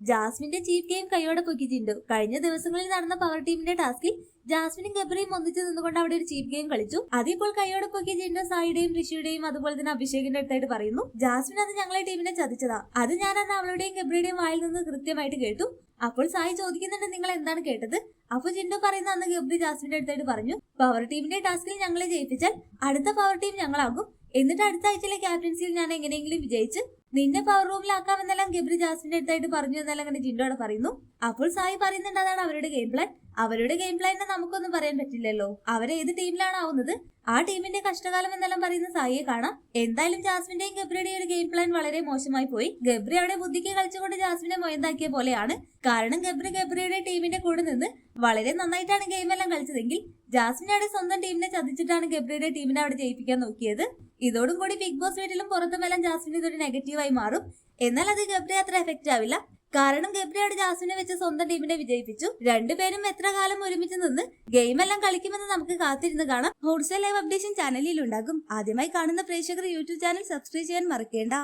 ജാസ്മിന്റെ chief game കൈയോടെ പൊക്കി ചിണ്ടു കഴിഞ്ഞ ദിവസങ്ങളിൽ നടന്ന പവർ ടീമിന്റെ ടാസ്കിൽ ജാസ്മിനും ഗബ്രിയും ഒന്നിച്ചു നിന്നുകൊണ്ട് അവിടെ ഒരു ചീഫ് ഗെയിം കളിച്ചു. അതിപ്പോൾ കൈയോടെ പൊക്കി ചിണ്ടു സായിയുടെയും ഋഷിയുടെയും അതുപോലെ തന്നെ അഭിഷേകിന്റെ അടുത്തായിട്ട് പറയുന്നു ജാസ്മിൻ അത് ഞങ്ങളെ ടീമിനെ ചതിച്ചതാ. അത് ഞാൻ അന്ന് അവളുടെയും ഗബ്രിയുടെയും വായിൽ നിന്ന് കൃത്യമായിട്ട് കേട്ടു. അപ്പോൾ സായി ചോദിക്കുന്നുണ്ട് നിങ്ങൾ എന്താണ് കേട്ടത്? അപ്പൊ ജിൻഡു പറയുന്ന അന്ന് ഗബ്രി ജാസ്മിന്റെ അടുത്തായിട്ട് പറഞ്ഞു പവർ ടീമിന്റെ ടാസ്കിൽ ഞങ്ങളെ ജയിപ്പിച്ചാൽ അടുത്ത പവർ ടീം ഞങ്ങളാകും. എന്നിട്ട് അടുത്ത ആഴ്ചയിലെ ക്യാപ്റ്റൻസിയിൽ ഞാൻ എങ്ങനെയെങ്കിലും വിജയിച്ച് നിന്നെ പവർ റൂമിലാക്കാമെന്നെല്ലാം ഗബ്രി ജാസ്മിന്റെ അടുത്തായിട്ട് പറഞ്ഞു എന്നെല്ലാം അങ്ങനെ ജിൻഡോടെ പറയുന്നു. അപ്പോൾ സായി പറയുന്നുണ്ട് അതാണ് അവരുടെ ഗെയിം പ്ലാൻ അവരുടെ ഗെയിം പ്ലാനിനെ നമുക്കൊന്നും പറയാൻ പറ്റില്ലല്ലോ. അവരെ ഏത് ടീമിലാണ് ആവുന്നത്? ആ ടീമിന്റെ കഷ്ടകാലം എന്നെല്ലാം പറയുന്ന സായിയെ കാണാം. എന്തായാലും ജാസ്മിന്റെയും ഗബ്രിയുടെയും ഒരു ഗെയിം പ്ലാൻ വളരെ മോശമായി പോയി. ഗബ്രി അവിടെ ബുദ്ധിക്ക് കളിച്ചുകൊണ്ട് ജാസ്മിനെ മൊയന്താക്കിയ പോലെയാണ്. കാരണം ഗബ്രി ഗബ്രിയുടെ ടീമിന്റെ കൂടെ നിന്ന് വളരെ നന്നായിട്ടാണ് ഗെയിം എല്ലാം കളിച്ചതെങ്കിൽ ജാസ്മിൻ അവിടെ സ്വന്തം ടീമിനെ ചതിച്ചിട്ടാണ് ഗബ്രിയുടെ ടീമിനെ അവിടെ ജയിപ്പിക്കാൻ നോക്കിയത്. ഇതോടും കൂടി ബിഗ് ബോസ് വീട്ടിലും പുറത്തുമെല്ലാം ജാസ്മിൻ ഇതൊരു നെഗറ്റീവായി മാറും. എന്നാൽ അത് ഗബ്രി അത്ര എഫക്റ്റ് ആവില്ല. കാരണം ഗബ്രിയോട് ജാസ്മിനെ വെച്ച് സ്വന്തം ടീമിനെ വിജയിപ്പിച്ചു. രണ്ടുപേരും എത്ര കാലം ഒരുമിച്ച് നിന്ന് ഗെയിമെല്ലാം കളിക്കുമെന്ന് നമുക്ക് കാത്തിരുന്ന് കാണാം. ഹോട്ട്സെൽ ലൈവ് അപ്ഡേഷൻ ചാനലിൽ ഉണ്ടാകും. ആദ്യമായി കാണുന്ന പ്രേക്ഷകർ യൂട്യൂബ് ചാനൽ സബ്സ്ക്രൈബ് ചെയ്യാൻ മറക്കേണ്ട.